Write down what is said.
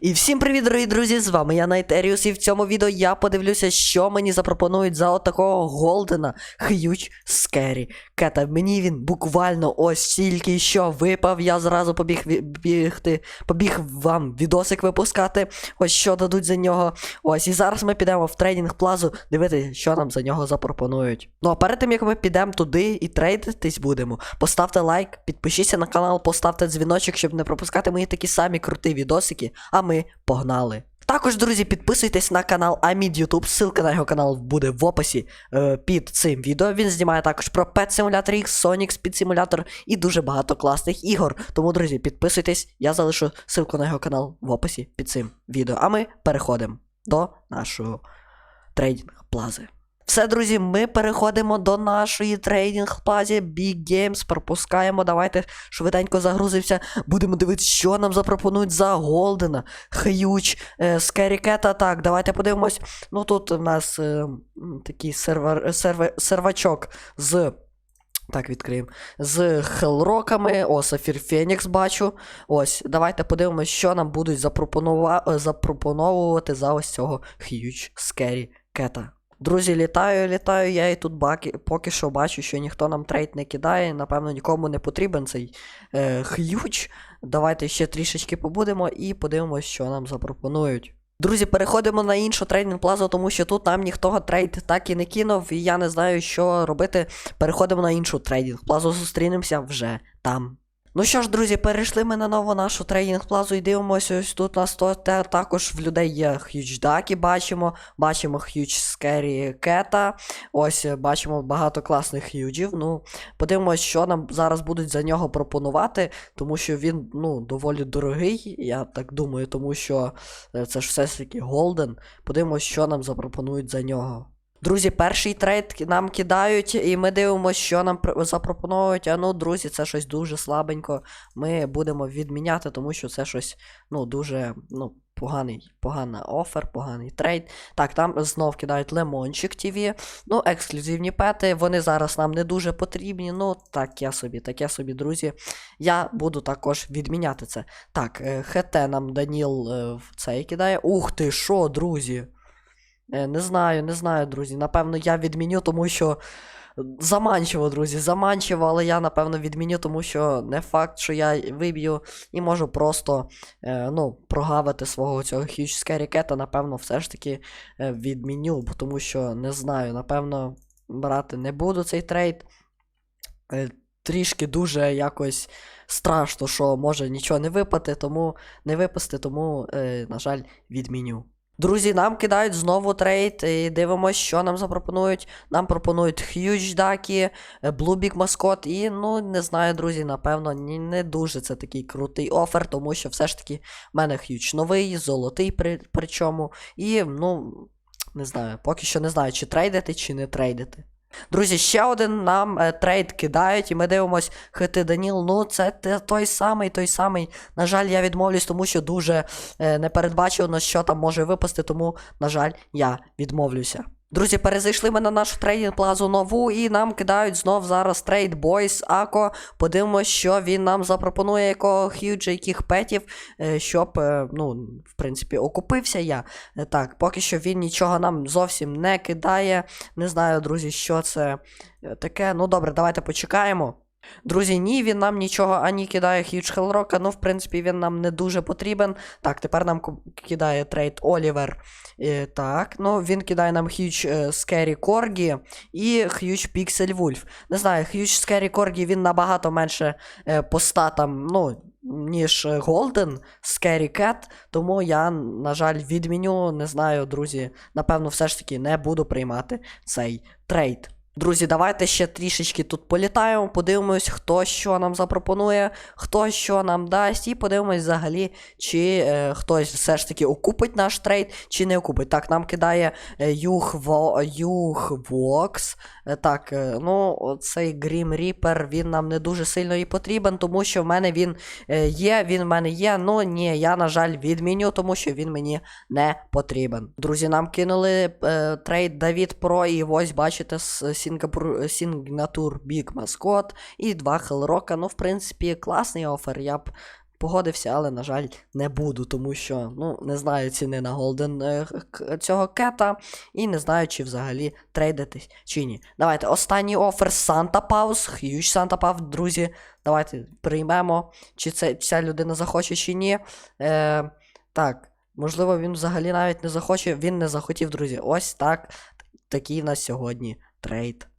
І всім привіт, дорогі друзі! З вами я Найтеріус, і в цьому відео я подивлюся, що мені запропонують за отакого Голдена Х'юч Скері Кета. Мені він буквально ось тільки що випав. Я зразу побіг бігти, побіг вам відосик випускати. Ось що дадуть за нього. Ось, і зараз ми підемо в трейдинг плазу дивитися, що нам за нього запропонують. Ну а перед тим як ми підемо туди і трейдитись будемо, поставте лайк, підпишіться на канал, поставте дзвіночок, щоб не пропускати мої такі самі круті відосики. А ми погнали. Також, друзі, підписуйтесь на канал Амід YouTube, ссылка на його канал буде в описі е, під цим відео. Він знімає також про Pet Simulator X, Sonic Speed Simulator і дуже багато класних ігор. Тому, друзі, підписуйтесь, я залишу ссылку на його канал в описі під цим відео. А ми переходимо до нашого трейдинг плази. Все, друзі, ми переходимо до нашої трейдинг плазі Big Games. Пропускаємо. Давайте швиденько загрузився. Будемо дивитися, що нам запропонують за Голдена, Х'юч, е, Скерікета. Так, давайте подивимось. Ну тут у нас е, такий сервер, сервер, сервачок з. Так, відкриємо. З хелроками. О, Сафір Фенікс бачу. Ось, давайте подивимось, що нам будуть запропонува... е, запропоновувати за ось цього Huge Scary Кета. Друзі, літаю, літаю, я і тут баки, поки що бачу, що ніхто нам трейд не кидає. Напевно, нікому не потрібен цей е, х'юч. Давайте ще трішечки побудемо і подивимось, що нам запропонують. Друзі, переходимо на іншу трейдинг плазу, тому що тут нам ніхто трейд так і не кинув, і я не знаю, що робити. Переходимо на іншу трейдинг плазу, зустрінемося вже там. Ну що ж, друзі, перейшли ми на нову нашу трейдинг плазу і дивимося, ось тут нас то, те, також в людей є х'ючдаки, бачимо, бачимо х'юч скері кета. Ось е, бачимо багато класних х'юджів. Ну, подивимось, що нам зараз будуть за нього пропонувати, тому що він ну, доволі дорогий, я так думаю, тому що е, це ж все ж таки Голден. Подивимось, що нам запропонують за нього. Друзі, перший трейд нам кидають, і ми дивимося, що нам запропонують. А ну, друзі, це щось дуже слабенько. Ми будемо відміняти, тому що це щось ну, дуже ну, поганий, погана офер, поганий трейд. Так, там знов кидають Лемончик TV. Ну, ексклюзивні пети, вони зараз нам не дуже потрібні. Ну, таке собі, таке собі, друзі. Я буду також відміняти це. Так, е, ХТ нам Даніл е, цей кидає. Ух ти, що, друзі? Е, Не знаю, не знаю, друзі. Напевно, я відміню, тому що. Заманчиво, друзі, заманчиво, але я, напевно, відміню, тому що не факт, що я виб'ю і можу просто е, ну, прогавити свого цього Scary Cat, напевно, все ж таки е, відміню, тому що не знаю, напевно, брати не буду цей трейд. Е, трішки дуже якось страшно, що може нічого не випати, тому не випасти, тому, е, на жаль, відміню. Друзі, нам кидають знову трейд і дивимося, що нам запропонують. Нам пропонують Huge Дакі, Big Mascot і, ну, не знаю, друзі, напевно, не дуже це такий крутий офер, тому що все ж таки в мене Huge новий, золотий при, причому. І, ну, не знаю, поки що не знаю, чи трейдити, чи не трейдити. Друзі, ще один нам е, трейд кидають, і ми дивимось хити Даніл. Ну, це той самий, той самий. На жаль, я відмовлюсь, тому що дуже е, непередбачено, що там може випасти, тому, на жаль, я відмовлюся. Друзі, перезайшли ми на нашу трейдинг плазу нову, і нам кидають знов зараз трейд Бойс Ако. Подивимось, що він нам запропонує, якого х'юджа, яких петів, е, щоб, е, ну, в принципі, окупився я. Е, Так, поки що він нічого нам зовсім не кидає. Не знаю, друзі, що це таке. Ну добре, давайте почекаємо. Друзі, ні, він нам нічого ані кидає Хьюдж Хелрока, ну, в принципі, він нам не дуже потрібен. Так, тепер нам кидає трейд Олівер. Е, так, ну він кидає нам Хьюдж Скері Коргі і Хьюдж Піксель Вульф. Не знаю, Хьюдж Скері Коргі він набагато менше е, по статам, ну, ніж Голден Скері Кет, тому я, на жаль, відміню, не знаю, друзі, напевно, все ж таки не буду приймати цей трейд. Друзі, давайте ще трішечки тут політаємо, подивимось, хто що нам запропонує, хто що нам дасть, і подивимось взагалі, чи е, хтось все ж таки окупить наш трейд, чи не окупить. Так, нам кидає е, Юг, Вокс. Е, так, е, ну, цей Грім Ріпер, він нам не дуже сильно і потрібен, тому що в мене він є, він в мене є. Ну ні, я, на жаль, відміню, тому що він мені не потрібен. Друзі, нам кинули е, трейд Давід Про, і ось бачите, з Сінгапур Сінгнатур Big Mascot і два Хелрока. Ну, в принципі, класний офер. Я б погодився, але, на жаль, не буду, тому що ну, не знаю ціни на Голден цього кета і не знаю, чи взагалі трейдитись чи ні. Давайте останній офер Санта Паус, Х'юч Санта Паус, друзі. Давайте приймемо, чи це, ця людина захоче, чи ні. Е, так, можливо, він взагалі навіть не захоче. Він не захотів, друзі. Ось так. Такий в нас сьогодні трейд.